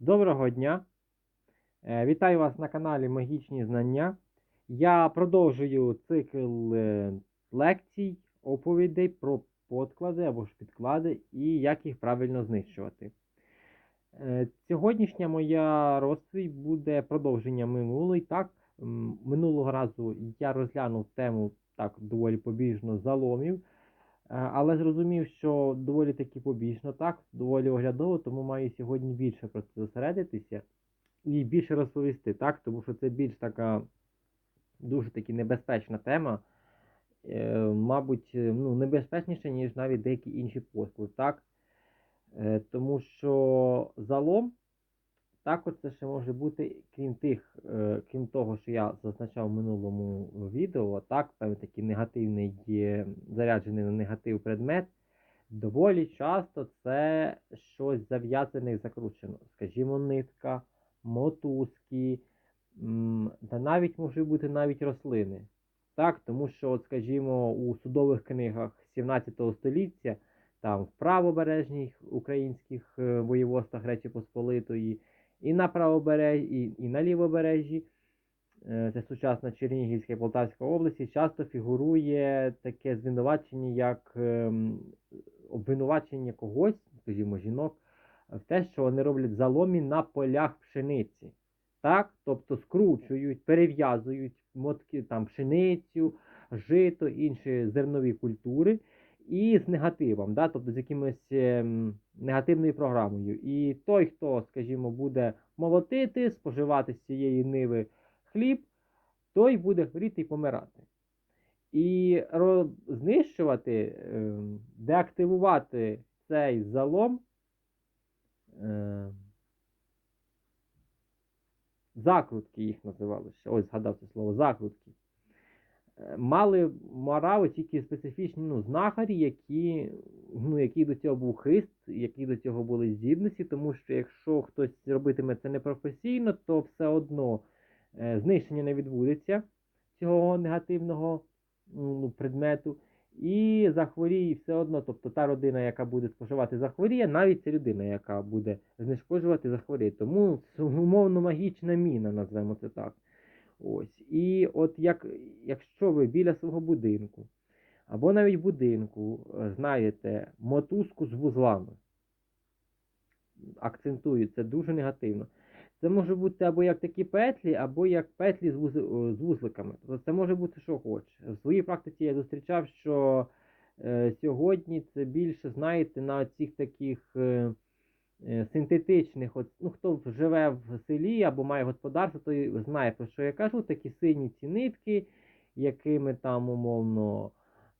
Доброго дня! Е, Вітаю вас на каналі Магічні Знання. Я продовжую цикл е, лекцій, оповідей про подклади або ж підклади і як їх правильно знищувати. Е, Сьогоднішня моя розповідь буде продовження минулої. Так, минулого разу я розглянув тему так доволі побіжно заломів. Е, Але зрозумів, що доволі таки побічно, так, доволі оглядово, тому маю сьогодні більше про це зосередитися і більше розповісти, так, тому що це більш така дуже таки небезпечна тема. Е, мабуть, е, ну, небезпечніше, ніж навіть деякі інші послуги, так? Е, тому що залом також це ще може бути, крім тих, е, крім того, що я зазначав в минулому відео, так, певний такий негативний, заряджений на негатив предмет, доволі часто це щось зав'язане і закручено. Скажімо, нитка, мотузки, та навіть можуть бути навіть рослини. Так, тому що, от, скажімо, у судових книгах 17 століття, там в правобережних українських е, воєводствах Речі Посполитої, і на правобережжі, і, і на лівобережжі, це сучасна Чернігівська і Полтавська області, часто фігурує таке звинувачення, як ем, обвинувачення когось, скажімо, жінок, в те, що вони роблять заломі на полях пшениці. Так? Тобто скручують, перев'язують мотки, там, пшеницю, жито, інші зернові культури і з негативом, да? тобто з якимось ем, негативною програмою. І той, хто, скажімо, буде молотити, споживати з цієї ниви хліб, той буде хворіти і помирати. І знищувати, ем, деактивувати цей залом. ем, Закрутки їх називали ще. Ось згадав це слово закрутки. Е, Мали морали тільки специфічні ну, знахарі, які, ну, які до цього був хист, які до цього були здібності, тому що якщо хтось робитиме це непрофесійно, то все одно е, знищення не відбудеться цього негативного ну, предмету. І захворіє все одно, тобто та родина, яка буде споживати, захворіє, навіть ця людина, яка буде знешкоджувати, захворіє. Тому умовно магічна міна, назвемо це так. Ось. І от як, якщо ви біля свого будинку, або навіть будинку е, знаєте мотузку з вузлами, акцентую, це дуже негативно. Це може бути або як такі петлі, або як петлі з, вуз... з вузликами. Тобто це може бути що хоче. В своїй практиці я зустрічав, що е, сьогодні це більше, знаєте, на цих таких е, е, синтетичних, от, ну хто живе в селі або має господарство, той знає, про що я кажу, такі сині ці нитки, якими там умовно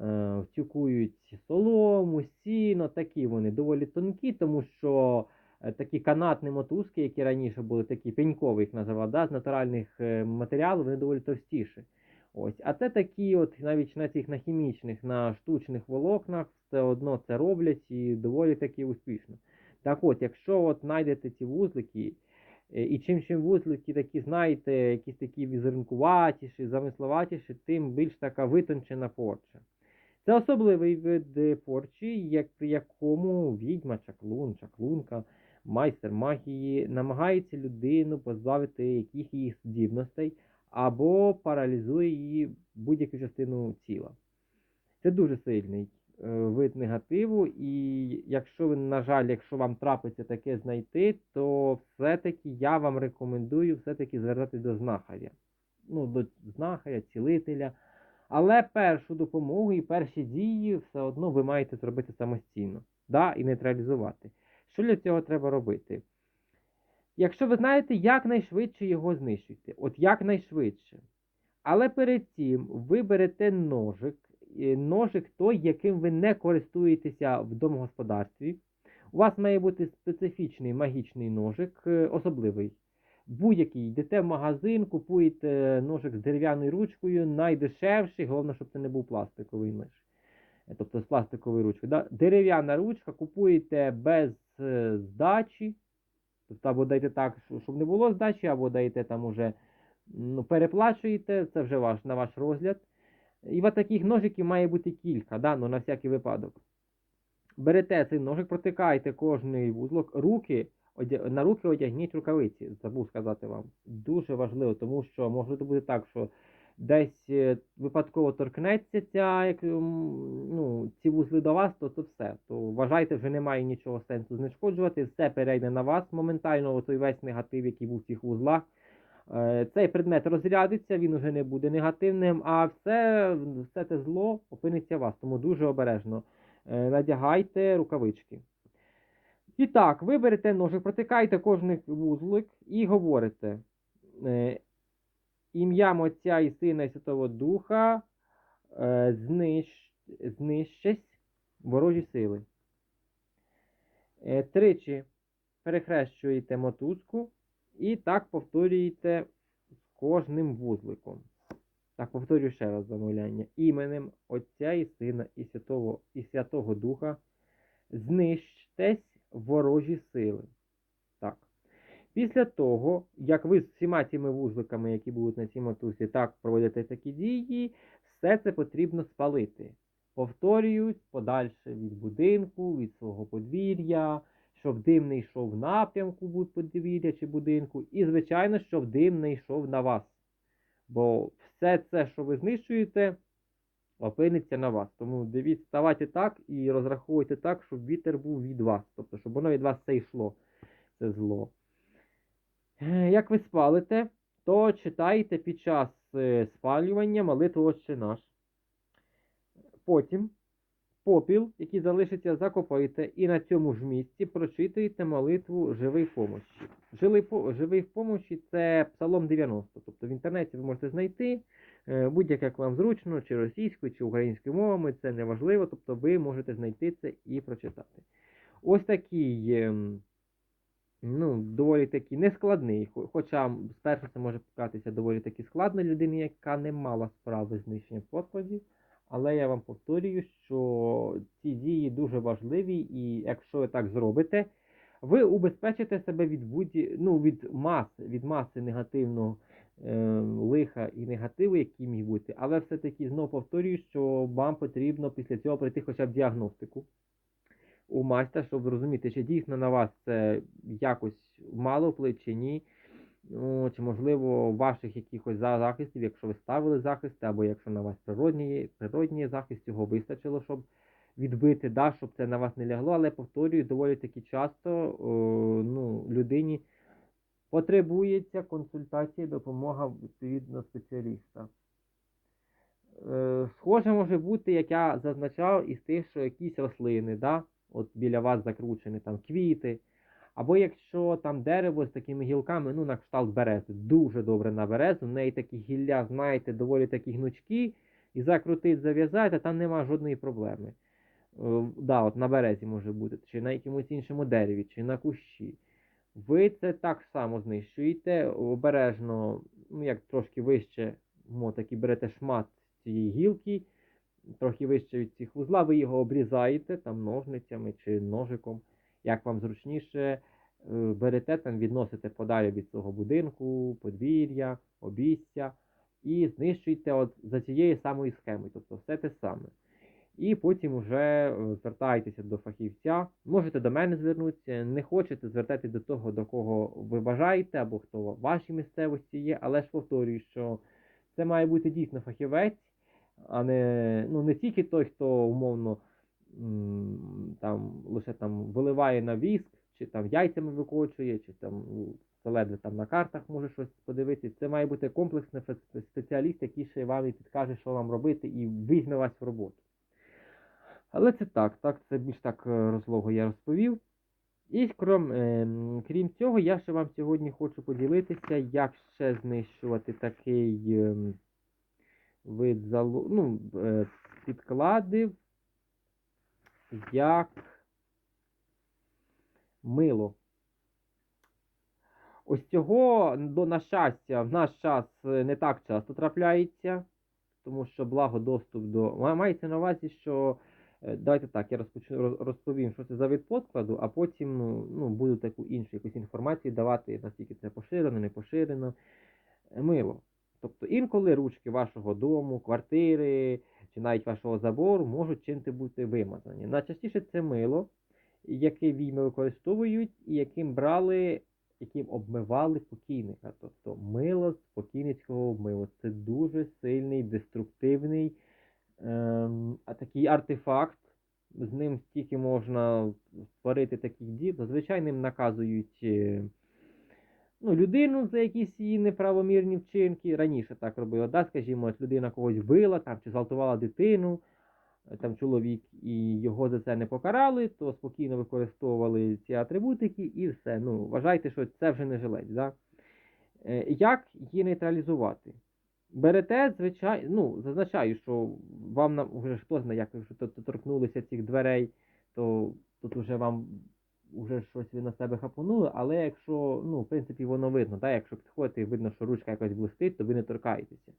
е, втюкують солому, сіно, такі вони доволі тонкі, тому що такі канатні мотузки, які раніше були такі пенькові, їх називали, да, з натуральних е, матеріалів, вони доволі товстіші. Ось. А це такі, от навіть на цих на хімічних, на штучних волокнах, все одно це роблять і доволі таки успішно. Так от, якщо от знайдете ці вузлики, е, і чим чим вузлики такі, знаєте, якісь такі візерункуватіші, замисловатіші, тим більш така витончена порча. Це особливий вид е, порчі, як, при якому відьма, чаклун, чаклунка, майстер магії намагається людину позбавити яких її здібностей або паралізує її будь-яку частину тіла. Це дуже сильний е, вид негативу, і якщо ви, на жаль, якщо вам трапиться таке знайти, то все-таки я вам рекомендую все-таки звертатись до знахаря. Ну, до знахаря, цілителя. Але першу допомогу і перші дії все одно ви маєте зробити самостійно да, і нейтралізувати. Що для цього треба робити? Якщо ви знаєте, якнайшвидше його знищуйте, от якнайшвидше. Але перед цим ви берете ножик, е, ножик той, яким ви не користуєтеся в домогосподарстві. У вас має бути специфічний магічний ножик, е, особливий. Будь-який, йдете в магазин, купуєте ножик з дерев'яною ручкою, найдешевший, головне, щоб це не був пластиковий нож. Е, Тобто з пластиковою ручкою. Дерев'яна ручка, купуєте без е, здачі. Тобто або даєте так, щоб не було здачі, або даєте там уже ну, переплачуєте, це вже ваш, на ваш розгляд. І от таких ножиків має бути кілька, да? ну, на всякий випадок. Берете цей ножик, протикаєте кожний вузлок, руки одя- на руки одягніть рукавиці. Забув сказати вам. Дуже важливо, тому що може бути так, що десь е, випадково торкнеться ця, як, ну, ці вузли до вас, то, то все. То вважайте, вже немає нічого сенсу знешкоджувати, все перейде на вас моментально, той весь негатив, який був в цих вузлах. Е, Цей предмет розрядиться, він уже не буде негативним, а все, все те зло опиниться у вас. Тому дуже обережно е, надягайте рукавички. І так, ви берете ножик, протикаєте кожний вузлик і говорите. Ім'ям Отця і Сина і Святого Духа е, знищ, знищись ворожі сили. Е, Тричі перехрещуєте мотузку і так повторюєте з кожним вузликом. Так, повторюю ще раз замовляння. Іменем Отця і Сина і Святого, і Святого Духа знищтесь ворожі сили. Після того, як ви з всіма цими вузликами, які будуть на цій мотузці, так проводите такі дії, все це потрібно спалити. Повторюють подальше від будинку, від свого подвір'я, щоб дим не йшов в напрямку подвір'я чи будинку, і, звичайно, щоб дим не йшов на вас. Бо все це, що ви знищуєте, опиниться на вас. Тому дивіться, ставайте так і розраховуйте так, щоб вітер був від вас. Тобто, щоб воно від вас все йшло, це зло. Е, Як ви спалите, то читайте під час е, спалювання молитву Отче наш. Потім попіл, який залишиться, закопайте і на цьому ж місці прочитуєте молитву живий помощі. Живий, в помощі це Псалом 90. Тобто в інтернеті ви можете знайти е, будь-як як вам зручно, чи російською, чи українською мовами, це не важливо. Тобто ви можете знайти це і прочитати. Ось такий, ем, ну, доволі такий нескладний, хоча спершу це може показатися доволі таки складно людині, яка не мала справи з знищенням подкладів. Але я вам повторюю, що ці дії дуже важливі, і якщо ви так зробите, ви убезпечите себе від будь ну, від маси, від маси негативного е, лиха і негативу, який міг бути. Але все-таки знову повторюю, що вам потрібно після цього пройти хоча б діагностику у майстра, щоб зрозуміти, чи дійсно на вас це якось мало вплив чи ні. Ну, чи можливо ваших якихось захистів, якщо ви ставили захисти, або якщо на вас природній, природній захист, цього вистачило, щоб відбити, да, щоб це на вас не лягло, але повторюю, доволі таки часто о, ну, людині потребується консультація допомога відповідно спеціаліста. Е, схоже може бути, як я зазначав, із тих, що якісь рослини, да, от біля вас закручені, там квіти. Або якщо там дерево з такими гілками, ну на кшталт берези, дуже добре на березу, в неї такі гілля, знаєте, доволі такі гнучкі, і закрутить, зав'язати, там нема жодної проблеми. Е, да, от на березі може бути, чи на якомусь іншому дереві, чи на кущі. Ви це так само знищуєте, обережно, ну як трошки вище, мо таки берете шмат цієї гілки, трохи вище від цих вузла, ви його обрізаєте там ножницями чи ножиком, як вам зручніше, е, берете там, відносите подалі від свого будинку, подвір'я, обійстя і знищуєте от за цією самою схемою, тобто все те саме. І потім вже е, звертаєтеся до фахівця. Можете до мене звернутися, не хочете, звертайтеся до того, до кого ви бажаєте, або хто в вашій місцевості є, але ж повторюю, що це має бути дійсно фахівець, а не, ну, не тільки той, хто умовно там, лише там виливає на віск, чи там яйцями викочує, чи там ну, ледве там на картах може щось подивитися. Це має бути комплексний спеціаліст, який ще вам і підкаже, що вам робити, і візьме вас в роботу. Але це так, так, це більш так е, розлого я розповів. І крім, е, крім цього, я ще вам сьогодні хочу поділитися, як ще знищувати такий е, м, вид залу... ну, е, підкладів, як мило. Ось цього, до, на щастя, в наш час е, не так часто трапляється, тому що благо доступ до. Мається на увазі, що Е, Давайте так, я розпочну розповім, що це за вид подкладу, а потім ну, буду таку іншу якусь інформацію давати, наскільки це поширено, не поширено. Мило. Тобто інколи ручки вашого дому, квартири чи навіть вашого забору можуть чим-то бути вимазані. Найчастіше це мило, яке війми використовують, і яким брали, яким обмивали покійника. Тобто мило з покійницького обмиву. Це дуже сильний, деструктивний ем, такий артефакт. З ним стільки можна створити таких дій. Зазвичай ним наказують е, ну, людину за якісь її неправомірні вчинки. Раніше так робили, да? скажімо, людина когось вбила там, чи зґвалтувала дитину, е, там чоловік, і його за це не покарали, то спокійно використовували ці атрибутики і все. Ну, Вважайте, що це вже не жилець. Да? Е, Як її нейтралізувати? Берете, звичайно, ну, зазначаю, що вам вже хто знає, як ви торкнулися цих дверей, то тут вже вам вже щось ви на себе хапанули, але якщо, ну, в принципі, воно видно, так, якщо підходите і видно, що ручка якось блистить, то ви не торкаєтеся.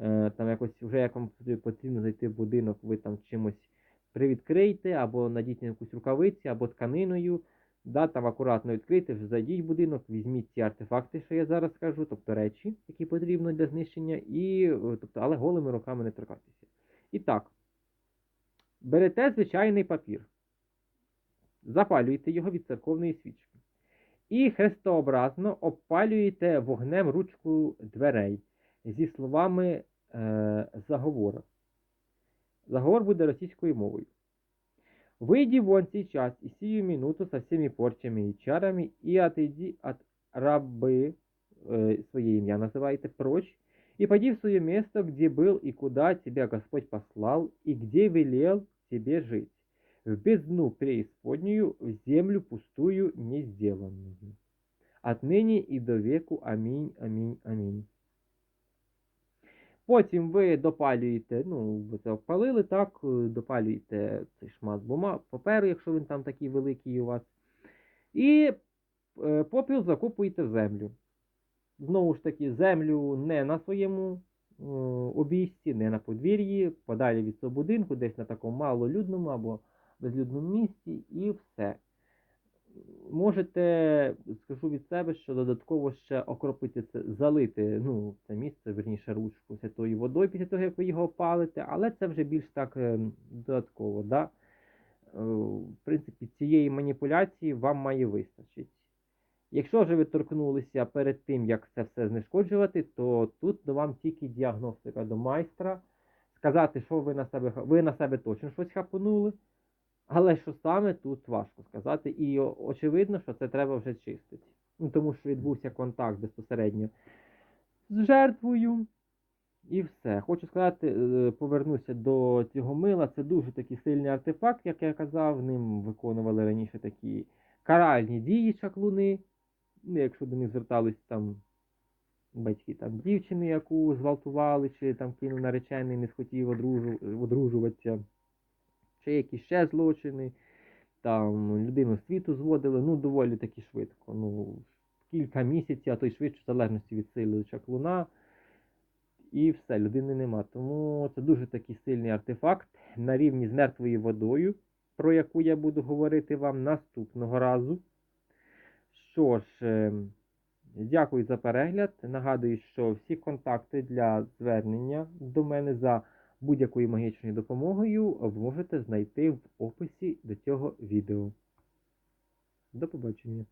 Е, там якось вже як вам потрібно зайти в будинок, ви там чимось привідкрийте, або надіть на якусь рукавиці, або тканиною, да, там акуратно відкрийте, зайдіть в будинок, візьміть ці артефакти, що я зараз скажу, тобто речі, які потрібно для знищення, і, е, тобто, але голими руками не торкайтеся. І так, берете звичайний папір, запалюєте його від церковної свічки. І хрестообразно обпалюєте вогнем ручку дверей зі словами е, заговора. Заговор буде російською мовою. Выйди вон сейчас и сию минуту со всеми порчами и чарами и отойди от рабы, э, свое имя называйте, прочь, и пойди в свое место, где был и куда тебя Господь послал, и где велел тебе жить, в бездну преисподнюю, в землю пустую, не сделанную. Отныне и до веку. Аминь, аминь, аминь. Потім ви допалюєте, ну, ви це обпалили, так, е, допалюєте цей шмат бума, паперу, якщо він там такий великий у вас. І е, попіл закопуєте в землю. Знову ж таки, землю не на своєму е, обійсті, не на подвір'ї, подалі від цього будинку, десь на такому малолюдному або безлюдному місці, і все. Можете, скажу від себе, що додатково ще окропити це, залити ну, це місце, верніше ручку святою водою після того, як ви його опалите, але це вже більш так е, додатково. Да? Е, В принципі, цієї маніпуляції вам має вистачити. Якщо ж ви торкнулися перед тим, як це все знешкоджувати, то тут вам тільки діагностика до майстра. Сказати, що ви на себе ви на себе точно щось хапанули. Але що саме тут важко сказати, і очевидно, що це треба вже чистити. Ну, тому що відбувся контакт безпосередньо з жертвою. І все. Хочу сказати, е, повернуся до цього мила. Це дуже такий сильний артефакт, як я казав. Ним виконували раніше такі каральні дії чаклуни. Ну, якщо до них звертались там батьки там дівчини, яку зґвалтували, чи там кинув наречений, не схотів одружу- одружуватися чи якісь ще злочини, там людину з світу зводили, ну, доволі таки швидко. Ну, кілька місяців, а то й швидше, в залежності від сили чаклуна. І все, людини нема. Тому це дуже такий сильний артефакт на рівні з мертвою водою, про яку я буду говорити вам наступного разу. Що ж, е, дякую за перегляд. Нагадую, що всі контакти для звернення до мене за будь-якою магічною допомогою ви можете знайти в описі до цього відео. До побачення.